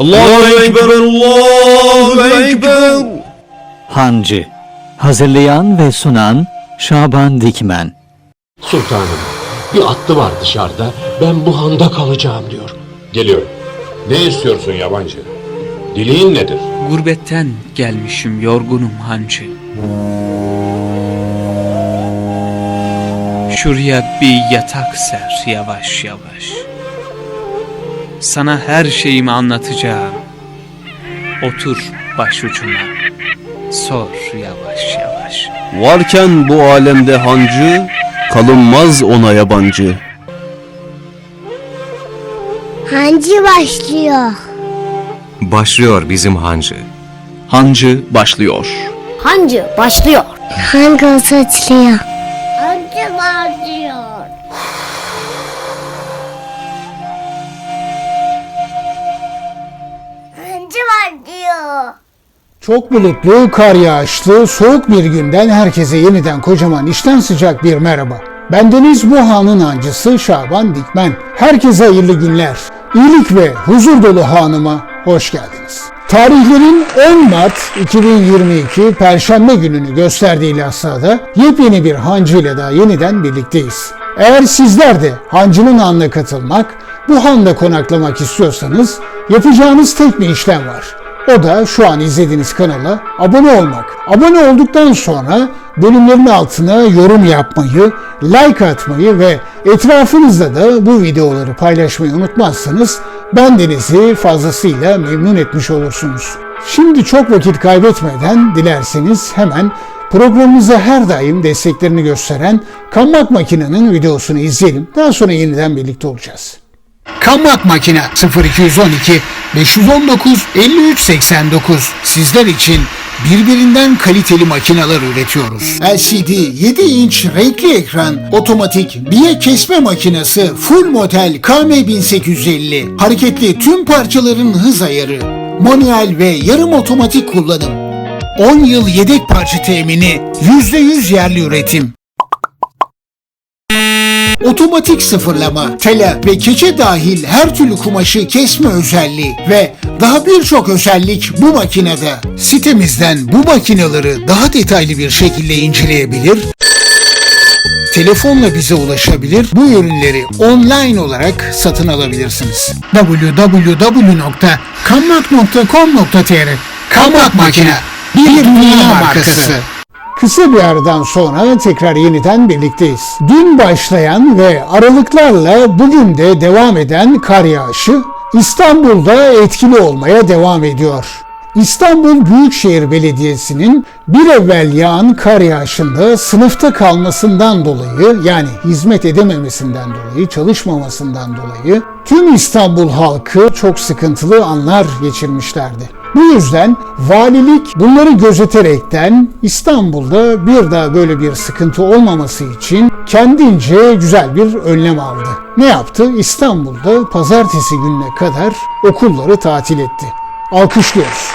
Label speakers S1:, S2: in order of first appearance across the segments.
S1: Allahu Ekber, Allahu Ekber.
S2: Hancı Hazırlayan ve sunan Şaban Dikmen
S3: Sultanım, bir atlı var dışarıda. Ben bu handa kalacağım diyor.
S4: Geliyorum. Ne istiyorsun yabancı? Dileğin nedir?
S5: Gurbetten gelmişim yorgunum hancı. Şuraya bir yatak ser yavaş yavaş. Sana her şeyimi anlatacağım. Otur başucuma. Sor yavaş yavaş.
S1: Varken bu alemde hancı, kalınmaz ona yabancı.
S6: Hancı başlıyor.
S7: Başlıyor bizim hancı. Hancı başlıyor.
S6: Hancı başlıyor. Hancı saçlıyor. Hancı başlıyor.
S8: Çok bulutlu, kar yağışlı, soğuk bir günden herkese yeniden kocaman işten sıcak bir merhaba. Bendeniz bu hanın hancısı Şaban Dikmen. Herkese hayırlı günler. İyilik ve huzur dolu hanıma hoş geldiniz. Tarihlerin 10 Mart 2022 Perşembe gününü gösterdiği Lahsa'da yepyeni bir hancı ile daha yeniden birlikteyiz. Eğer sizler de hancının hanına katılmak, bu handa konaklamak istiyorsanız yapacağınız tek bir işlem var. O da şu an izlediğiniz kanala abone olmak. Abone olduktan sonra bölümlerin altına yorum yapmayı, like atmayı ve etrafınızda da bu videoları paylaşmayı unutmazsanız bendenizi fazlasıyla memnun etmiş olursunuz. Şimdi çok vakit kaybetmeden dilerseniz hemen programımıza her daim desteklerini gösteren Kammak Makine'nin videosunu izleyelim. Daha sonra yeniden birlikte olacağız. Kammak Makine 0212 519 53 89 sizler için birbirinden kaliteli makineler üretiyoruz. LCD 7 inç renkli ekran, otomatik biye kesme makinesi, full model KM1850, hareketli tüm parçaların hız ayarı, manuel ve yarım otomatik kullanım. 10 yıl yedek parça temini, %100 yerli üretim. Otomatik sıfırlama, tela ve keçe dahil her türlü kumaşı kesme özelliği ve daha birçok özellik bu makinede. Sitemizden bu makineleri daha detaylı bir şekilde inceleyebilir, telefonla bize ulaşabilir, bu ürünleri online olarak satın alabilirsiniz. www.kammak.com.tr Kammak Makine bir dünya markası. Kısa bir aradan sonra tekrar yeniden birlikteyiz. Dün başlayan ve aralıklarla bugün de devam eden kar yağışı İstanbul'da etkili olmaya devam ediyor. İstanbul Büyükşehir Belediyesi'nin bir evvel yağan kar yağışında sınıfta kalmasından dolayı yani hizmet edememesinden dolayı, çalışmamasından dolayı tüm İstanbul halkı çok sıkıntılı anlar geçirmişlerdi. Bu yüzden valilik bunları gözeterekten İstanbul'da bir daha böyle bir sıkıntı olmaması için kendince güzel bir önlem aldı. Ne yaptı? İstanbul'da pazartesi gününe kadar okulları tatil etti. Alkışlıyoruz.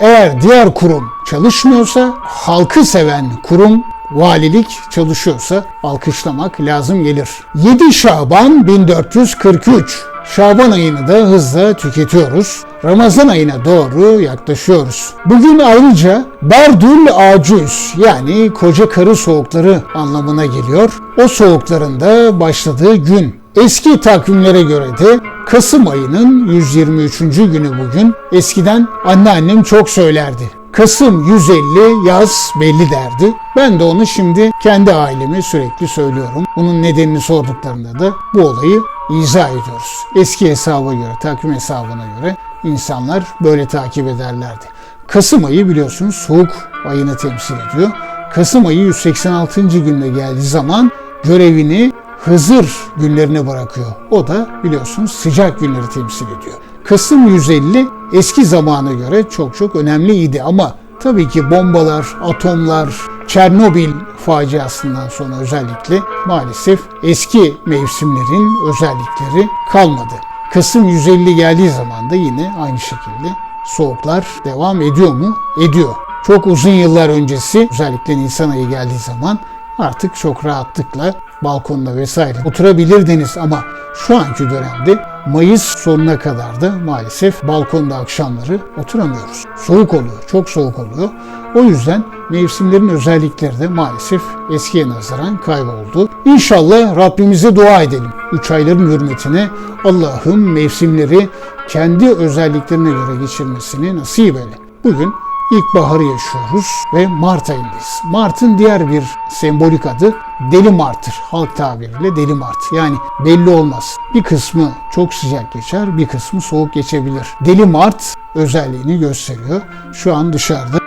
S8: Eğer diğer kurum çalışmıyorsa, halkı seven kurum valilik çalışıyorsa alkışlamak lazım gelir. 7 Şaban 1443 Şaban ayını da hızla tüketiyoruz. Ramazan ayına doğru yaklaşıyoruz. Bugün ayrıca Berdül Acüz yani koca karı soğukları anlamına geliyor. O soğukların da başladığı gün. Eski takvimlere göre de Kasım ayının 123. günü bugün. Eskiden anneannem çok söylerdi. Kasım 150 yaz belli derdi. Ben de onu şimdi kendi aileme sürekli söylüyorum. Bunun nedenini sorduklarında da bu olayı izah ediyoruz. Eski hesaba göre, takvim hesabına göre insanlar böyle takip ederlerdi. Kasım ayı biliyorsunuz soğuk ayını temsil ediyor. Kasım ayı 186. gününe geldiği zaman görevini Hızır günlerine bırakıyor. O da biliyorsunuz sıcak günleri temsil ediyor. Kasım 150 eski zamana göre çok çok önemliydi ama tabii ki bombalar, atomlar, Çernobil faciasından sonra özellikle maalesef eski mevsimlerin özellikleri kalmadı. Kasım 150 geldiği zaman da yine aynı şekilde soğuklar devam ediyor mu? Ediyor. Çok uzun yıllar öncesi özellikle Nisan ayı geldiği zaman artık çok rahatlıkla balkonda vesaire oturabilirdiniz ama şu anki dönemde Mayıs sonuna kadar da maalesef balkonda akşamları oturamıyoruz. Soğuk oluyor, çok soğuk oluyor. O yüzden mevsimlerin özellikleri de maalesef eskiye nazaran kayboldu. İnşallah Rabbimize dua edelim. Üç ayların hürmetine Allah'ım mevsimleri kendi özelliklerine göre geçirmesini nasip eyle. Bugün İlkbaharı yaşıyoruz ve Mart ayındayız. Mart'ın diğer bir sembolik adı Deli Mart'tır. Halk tabiriyle Deli Mart. Yani belli olmaz. Bir kısmı çok sıcak geçer, bir kısmı soğuk geçebilir. Deli Mart özelliğini gösteriyor. Şu an dışarıda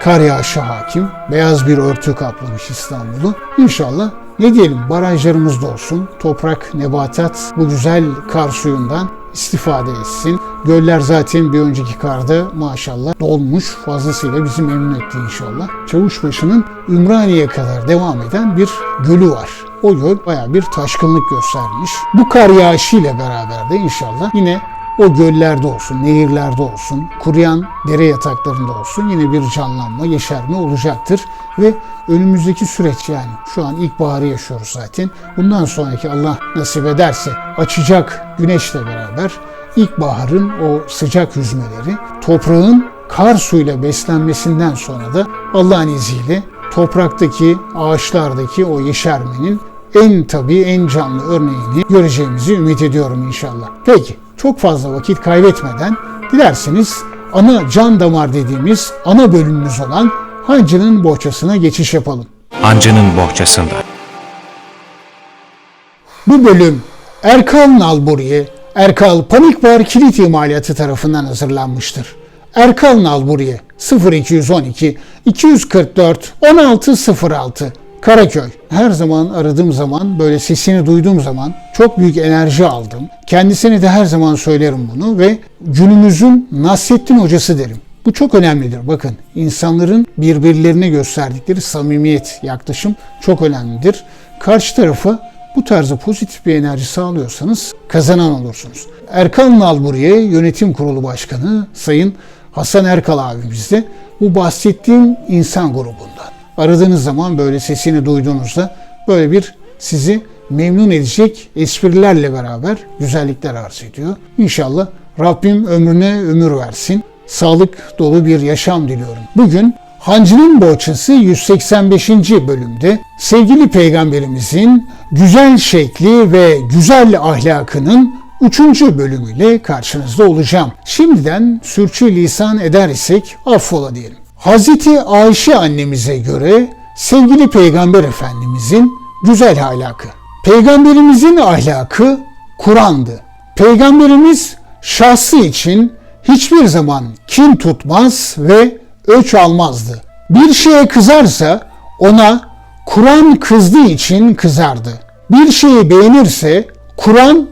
S8: kar yağışı hakim. Beyaz bir örtü kaplamış İstanbul'u. İnşallah ne diyelim barajlarımız da olsun. Toprak, nebatat bu güzel kar suyundan istifade etsin. Göller zaten bir önceki karda maşallah dolmuş. Fazlasıyla bizi memnun etti inşallah. Çavuşbaşı'nın Ümraniye'ye kadar devam eden bir gölü var. O göl baya bir taşkınlık göstermiş. Bu kar yağışıyla beraber de inşallah yine o göllerde olsun, nehirlerde olsun, kuruyan dere yataklarında olsun yine bir canlanma, yeşerme olacaktır. Ve önümüzdeki süreç yani şu an ilkbaharı yaşıyoruz zaten. Bundan sonraki Allah nasip ederse açacak güneşle beraber ilkbaharın o sıcak yüzmeleri, toprağın kar suyuyla beslenmesinden sonra da Allah'ın izniyle topraktaki, ağaçlardaki o yeşermenin en tabii en canlı örneğini göreceğimizi ümit ediyorum inşallah. Peki çok fazla vakit kaybetmeden dilerseniz ana can damar dediğimiz ana bölümümüz olan hancının bohçasına geçiş yapalım.
S7: Hancının bohçasında.
S8: Bu bölüm Erkal Nalburiye, Erkal Panik Bar Kilit İmalatı tarafından hazırlanmıştır. Erkal Nalburiye 0212 244 1606 Karaköy. Her zaman aradığım zaman böyle sesini duyduğum zaman çok büyük enerji aldım. Kendisine de her zaman söylerim bunu ve günümüzün Nasrettin hocası derim. Bu çok önemlidir. Bakın insanların birbirlerine gösterdikleri samimiyet, yaklaşım çok önemlidir. Karşı tarafa bu tarzda pozitif bir enerji sağlıyorsanız kazanan olursunuz. Erkan Nalburiye Yönetim Kurulu Başkanı Sayın Hasan Erkal abimiz de bu bahsettiğim insan grubundan. Aradığınız zaman böyle sesini duyduğunuzda böyle bir sizi memnun edecek esprilerle beraber güzellikler arz ediyor. İnşallah Rabbim ömrüne ömür versin. Sağlık dolu bir yaşam diliyorum. Bugün Hancı'nın Bohçası 185. bölümde sevgili peygamberimizin güzel şekli ve güzel ahlakının 3. bölümüyle karşınızda olacağım. Şimdiden sürçü lisan eder isek affola diyelim. Hazreti Ayşe annemize göre sevgili peygamber efendimizin güzel ahlakı. Peygamberimizin ahlakı Kur'an'dı. Peygamberimiz şahsı için hiçbir zaman kin tutmaz ve öç almazdı. Bir şeye kızarsa ona Kur'an kızdığı için kızardı. Bir şeyi beğenirse Kur'an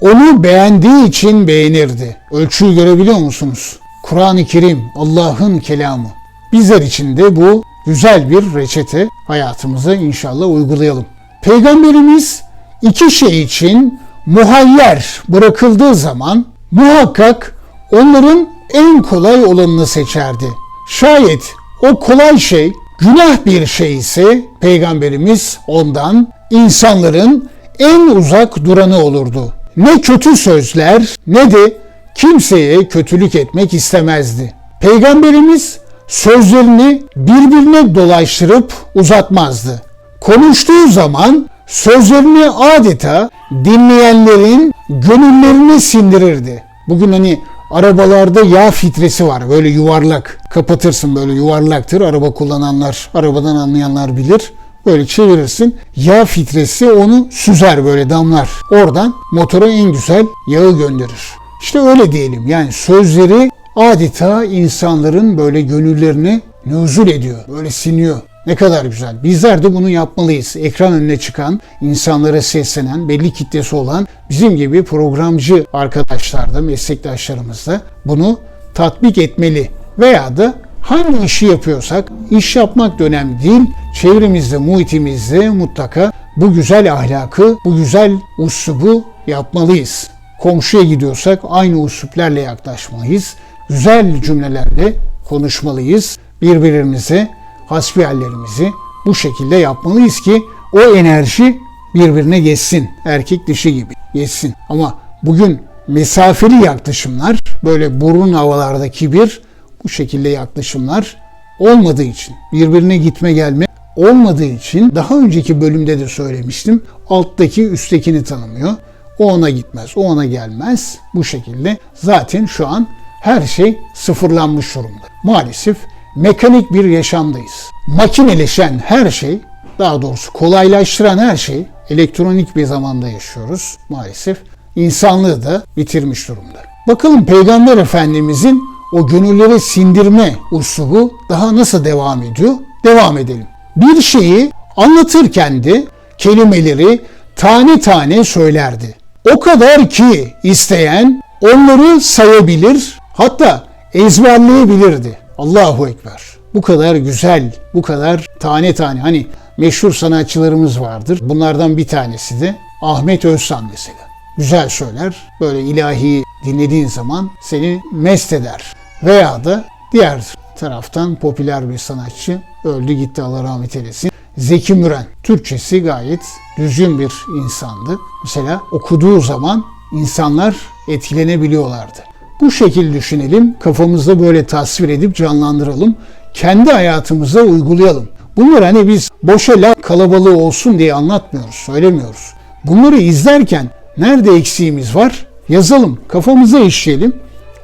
S8: onu beğendiği için beğenirdi. Ölçüyü görebiliyor musunuz? Kur'an-ı Kerim Allah'ın kelamı. Bizler için de bu güzel bir reçete hayatımıza inşallah uygulayalım. Peygamberimiz iki şey için muhayyer bırakıldığı zaman muhakkak onların en kolay olanını seçerdi. Şayet o kolay şey günah bir şey ise peygamberimiz ondan insanların en uzak duranı olurdu. Ne kötü sözler ne de kimseye kötülük etmek istemezdi. Peygamberimiz sözlerini birbirine dolaştırıp uzatmazdı. Konuştuğu zaman sözlerini adeta dinleyenlerin gönüllerini sindirirdi. Bugün hani arabalarda yağ filtresi var böyle yuvarlak. Kapatırsın böyle yuvarlaktır. Araba kullananlar, arabadan anlayanlar bilir. Böyle çevirirsin. Yağ filtresi onu süzer böyle damlar. Oradan motora en güzel yağı gönderir. İşte öyle diyelim. Yani sözleri adeta insanların böyle gönüllerini nüzul ediyor. Böyle siniyor. Ne kadar güzel. Bizler de bunu yapmalıyız. Ekran önüne çıkan, insanlara seslenen, belli kitlesi olan bizim gibi programcı arkadaşlar da, meslektaşlarımız da bunu tatbik etmeli. Veya da hangi işi yapıyorsak, iş yapmak da önemli değil. Çevremizde, muhitimizde mutlaka bu güzel ahlakı, bu güzel uslubu yapmalıyız. Komşuya gidiyorsak aynı usluplerle yaklaşmalıyız. Güzel cümlelerle konuşmalıyız. Birbirimize hasbihallerimizi bu şekilde yapmalıyız ki o enerji birbirine geçsin. Erkek dişi gibi geçsin. Ama bugün mesafeli yaklaşımlar, böyle burun havalarda kibir, bu şekilde yaklaşımlar olmadığı için, birbirine gitme gelme olmadığı için daha önceki bölümde de söylemiştim. Alttaki üsttekini tanımıyor. O ona gitmez, o ona gelmez. Bu şekilde zaten şu an her şey sıfırlanmış durumda. Maalesef mekanik bir yaşamdayız. Makineleşen her şey, daha doğrusu kolaylaştıran her şey elektronik bir zamanda yaşıyoruz maalesef. İnsanlığı da bitirmiş durumda. Bakalım Peygamber Efendimizin o gönülleri sindirme uslubu daha nasıl devam ediyor? Devam edelim. Bir şeyi anlatırken de kelimeleri tane tane söylerdi. O kadar ki isteyen onları sayabilir, hatta ezberleyebilirdi. Allahu Ekber. Bu kadar güzel, bu kadar tane tane. Hani meşhur sanatçılarımız vardır. Bunlardan bir tanesi de Ahmet Özsan mesela. Güzel söyler. Böyle ilahi dinlediğin zaman seni mest eder. Veya da diğer taraftan popüler bir sanatçı öldü gitti Allah rahmet eylesin. Zeki Müren. Türkçesi gayet düzgün bir insandı. Mesela okuduğu zaman insanlar etkilenebiliyorlardı. Bu şekil düşünelim, kafamızda böyle tasvir edip canlandıralım, kendi hayatımıza uygulayalım. Bunları hani biz boşa laf kalabalığı olsun diye anlatmıyoruz, söylemiyoruz. Bunları izlerken nerede eksiğimiz var yazalım, kafamıza işleyelim.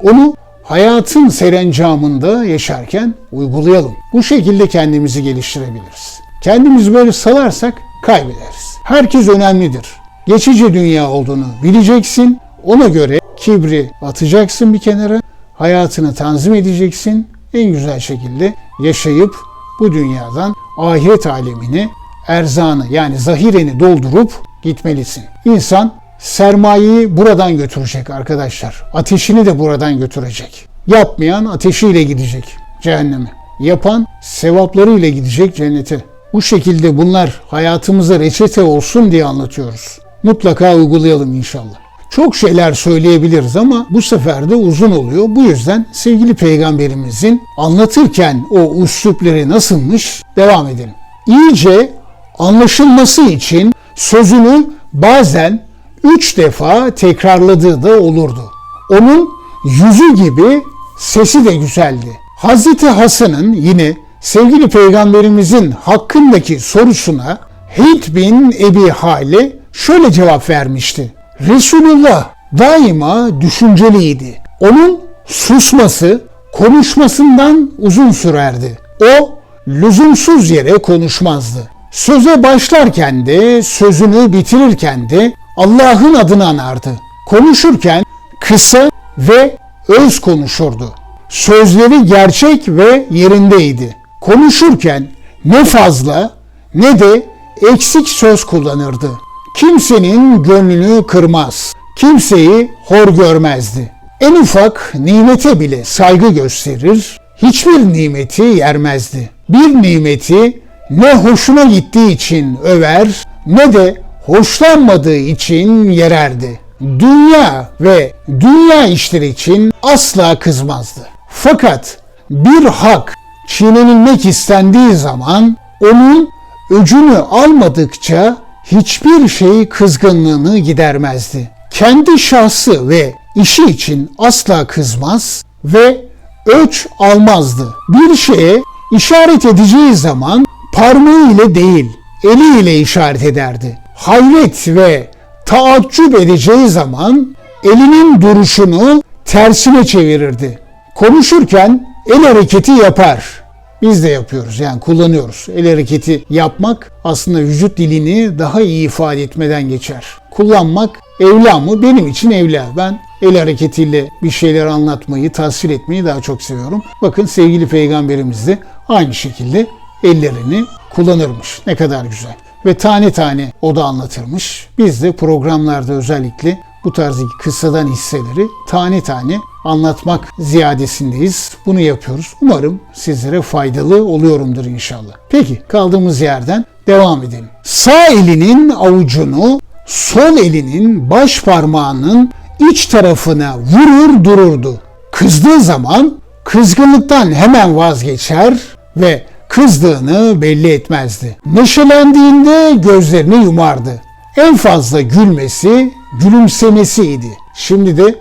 S8: Onu hayatın serencamında yaşarken uygulayalım. Bu şekilde kendimizi geliştirebiliriz. Kendimizi böyle salarsak kaybederiz. Herkes önemlidir. Geçici dünya olduğunu bileceksin. Ona göre kibri atacaksın bir kenara. Hayatını tanzim edeceksin. En güzel şekilde yaşayıp bu dünyadan ahiret alemine erzanı yani zahireni doldurup gitmelisin. İnsan sermayeyi buradan götürecek arkadaşlar. Ateşini de buradan götürecek. Yapmayan ateşiyle gidecek cehenneme. Yapan sevaplarıyla gidecek cennete. Bu şekilde bunlar hayatımıza reçete olsun diye anlatıyoruz. Mutlaka uygulayalım inşallah. Çok şeyler söyleyebiliriz ama bu sefer de uzun oluyor. Bu yüzden sevgili peygamberimizin anlatırken o üslupleri nasılmış devam edelim. İyice anlaşılması için sözünü bazen üç defa tekrarladığı da olurdu. Onun yüzü gibi sesi de güzeldi. Hazreti Hasan'ın yine sevgili peygamberimizin hakkındaki sorusuna Hint bin Ebi Hale şöyle cevap vermişti. Resulullah daima düşünceliydi. Onun susması konuşmasından uzun sürerdi. O lüzumsuz yere konuşmazdı. Söze başlarken de sözünü bitirirken de Allah'ın adını anardı. Konuşurken kısa ve öz konuşurdu. Sözleri gerçek ve yerindeydi. Konuşurken ne fazla ne de eksik söz kullanırdı. Kimsenin gönlünü kırmaz. Kimseyi hor görmezdi. En ufak nimete bile saygı gösterir, hiçbir nimeti yermezdi. Bir nimeti ne hoşuna gittiği için över ne de hoşlanmadığı için yererdi. Dünya ve dünya işleri için asla kızmazdı. Fakat bir hak çiğnenilmek istendiği zaman onun öcünü almadıkça hiçbir şey kızgınlığını gidermezdi. Kendi şahsı ve işi için asla kızmaz ve öç almazdı. Bir şeye işaret edeceği zaman parmağı ile değil, eliyle işaret ederdi. Hayret ve taaccüp edeceği zaman elinin duruşunu tersine çevirirdi. Konuşurken el hareketi yapar. Biz de yapıyoruz yani kullanıyoruz. El hareketi yapmak aslında vücut dilini daha iyi ifade etmeden geçer. Kullanmak evla mı? Benim için evla. Ben el hareketiyle bir şeyler anlatmayı, tasvir etmeyi daha çok seviyorum. Bakın sevgili peygamberimiz de aynı şekilde ellerini kullanırmış. Ne kadar güzel. Ve tane tane o da anlatırmış. Biz de programlarda özellikle bu tarzdaki kıssadan hisseleri tane tane anlatmak ziyadesindeyiz. Bunu yapıyoruz. Umarım sizlere faydalı oluyorumdur inşallah. Peki kaldığımız yerden devam edelim. Sağ elinin avucunu sol elinin baş parmağının iç tarafına vurur dururdu. Kızdığı zaman kızgınlıktan hemen vazgeçer ve kızdığını belli etmezdi. Neşelendiğinde gözlerini yumardı. En fazla gülmesi gülümsemesiydi. Şimdi de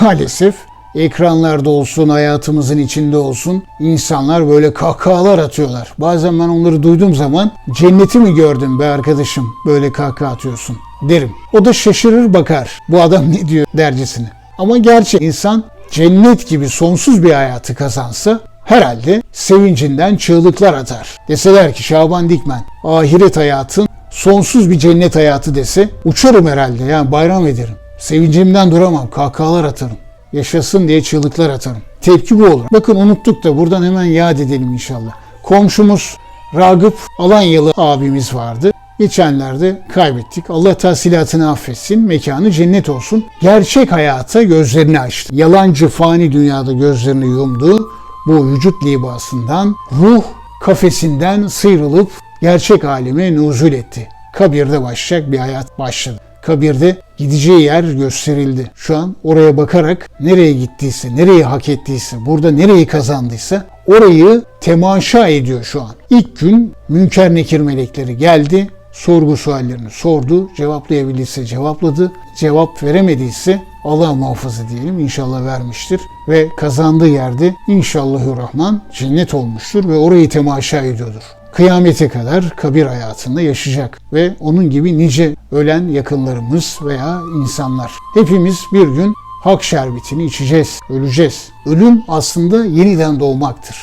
S8: maalesef ekranlarda olsun, hayatımızın içinde olsun insanlar böyle kahkahalar atıyorlar. Bazen ben onları duyduğum zaman cenneti mi gördün be arkadaşım böyle kahkaha atıyorsun derim. O da şaşırır bakar bu adam ne diyor dercesine. Ama gerçek insan cennet gibi sonsuz bir hayatı kazansa herhalde sevincinden çığlıklar atar. Deseler ki Şaban Dikmen ahiret hayatın sonsuz bir cennet hayatı dese uçarım herhalde yani bayram ederim. Sevincimden duramam kahkahalar atarım. Yaşasın diye çığlıklar atarım. Tepki bu olur. Bakın unuttuk da buradan hemen yad edelim inşallah. Komşumuz Ragıp Alanyalı abimiz vardı. Geçenlerde kaybettik. Allah tahsilatını affetsin. Mekanı cennet olsun. Gerçek hayata gözlerini açtı. Yalancı fani dünyada gözlerini yumdu. Bu vücut libasından, ruh kafesinden sıyrılıp gerçek aleme nuzul etti. Kabirde başlayacak bir hayat başladı. Kabirde gideceği yer gösterildi. Şu an oraya bakarak nereye gittiyse, nereyi hak ettiyse, burada nereyi kazandıysa orayı temaşa ediyor şu an. İlk gün münker nekir melekleri geldi, sorgu suallerini sordu, cevaplayabildiyse cevapladı, cevap veremediyse Allah muhafaza diyelim inşallah vermiştir ve kazandığı yerde inşallahurrahman cennet olmuştur ve orayı temaşa ediyordur kıyamete kadar kabir hayatında yaşayacak ve onun gibi nice ölen yakınlarımız veya insanlar. Hepimiz bir gün hak şerbetini içeceğiz, öleceğiz. Ölüm aslında yeniden doğmaktır.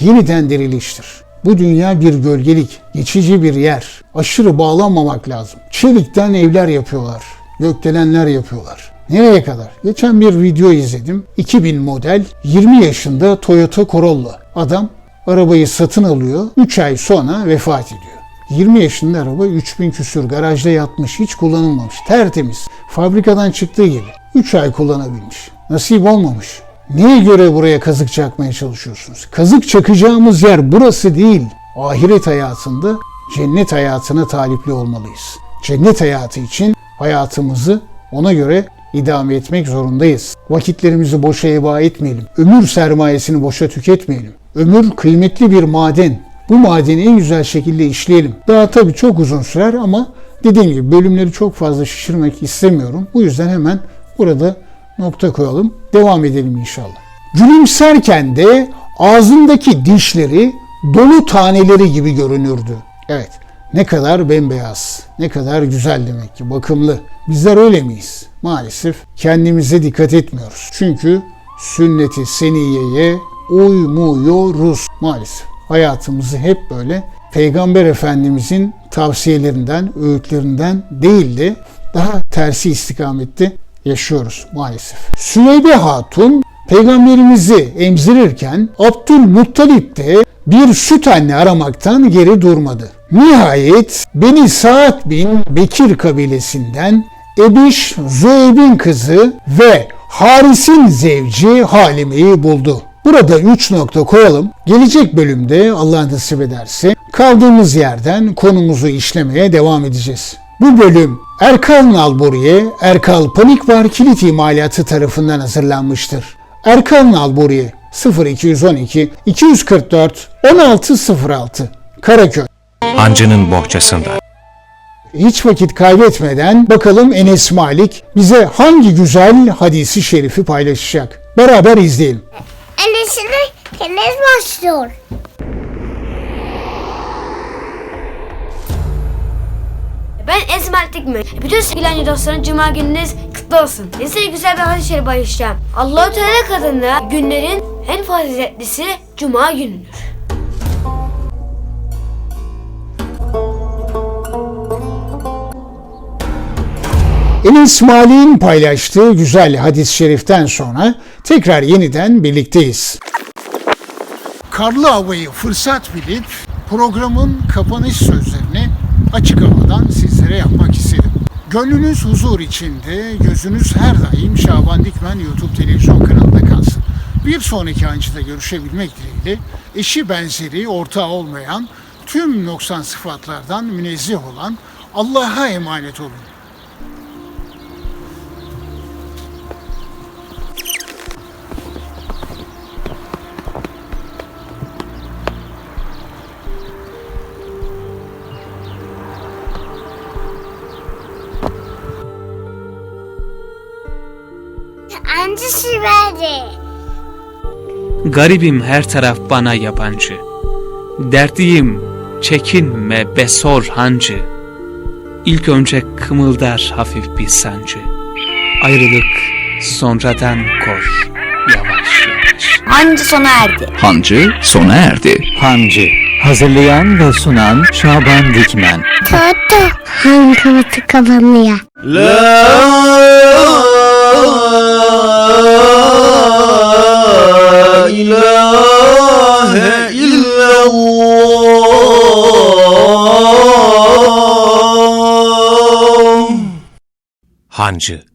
S8: Yeniden diriliştir. Bu dünya bir gölgelik, geçici bir yer. Aşırı bağlanmamak lazım. Çelikten evler yapıyorlar, gökdelenler yapıyorlar. Nereye kadar? Geçen bir video izledim. 2000 model 20 yaşında Toyota Corolla. Adam arabayı satın alıyor. 3 ay sonra vefat ediyor. 20 yaşında araba 3000 küsür garajda yatmış hiç kullanılmamış tertemiz fabrikadan çıktığı gibi 3 ay kullanabilmiş nasip olmamış Neye göre buraya kazık çakmaya çalışıyorsunuz? Kazık çakacağımız yer burası değil. Ahiret hayatında cennet hayatına talipli olmalıyız. Cennet hayatı için hayatımızı ona göre idame etmek zorundayız. Vakitlerimizi boşa heba etmeyelim. Ömür sermayesini boşa tüketmeyelim. Ömür kıymetli bir maden. Bu madeni en güzel şekilde işleyelim. Daha tabii çok uzun sürer ama dediğim gibi bölümleri çok fazla şişirmek istemiyorum. Bu yüzden hemen burada nokta koyalım. Devam edelim inşallah. Gülümserken de ağzındaki dişleri dolu taneleri gibi görünürdü. Evet, ne kadar bembeyaz, ne kadar güzel demek ki, bakımlı. Bizler öyle miyiz? Maalesef kendimize dikkat etmiyoruz. Çünkü sünneti seniyeye uymuyoruz maalesef. Hayatımızı hep böyle Peygamber Efendimizin tavsiyelerinden, öğütlerinden değil de daha tersi istikamette yaşıyoruz maalesef. Süveybe Hatun peygamberimizi emzirirken Abdülmuttalip de bir süt anne aramaktan geri durmadı. Nihayet Beni Saad bin Bekir kabilesinden Ebiş Züeyb'in kızı ve Haris'in zevci Halime'yi buldu. Burada 3 nokta koyalım. Gelecek bölümde Allah nasip ederse kaldığımız yerden konumuzu işlemeye devam edeceğiz. Bu bölüm Erkal Nalburiye, Erkal Panik Var Kilit İmalatı tarafından hazırlanmıştır. Erkal Nalburiye 0212 244 1606 Karaköy
S7: Hancının bohçasında.
S8: hiç vakit kaybetmeden bakalım Enes Malik bize hangi güzel hadisi şerifi paylaşacak. Beraber izleyelim.
S6: Enesine tenis başlıyor.
S9: Ben Esmer Dikme. Bütün sevgili dostlarım cuma gününüz kutlu olsun. Size güzel bir hadis-i şerif. Allah-u Teala katında günlerin en faziletlisi cuma günüdür.
S8: Enes Malik'in paylaştığı güzel hadis-i şeriften sonra tekrar yeniden birlikteyiz. Karlı havayı fırsat bilip programın kapanış sözlerini açık havadan sizlere yapmak istedim. Gönlünüz huzur içinde, gözünüz her daim Şaban Dikmen YouTube televizyon kanalında kalsın. Bir sonraki ancıda görüşebilmek dileğiyle eşi benzeri ortağı olmayan tüm noksan sıfatlardan münezzeh olan Allah'a emanet olun.
S5: Garibim her taraf bana yabancı. Dertliyim, çekinme be sor hancı. İlk önce kımıldar hafif bir sancı. Ayrılık sonradan kor, yavaş yavaş.
S9: Hancı sona erdi.
S1: Hancı sona erdi.
S2: Hancı. Hazırlayan ve sunan Şaban Dikmen.
S6: Toto hangımı tıkalamıyor.
S1: La ilahe illallah.
S7: Hancı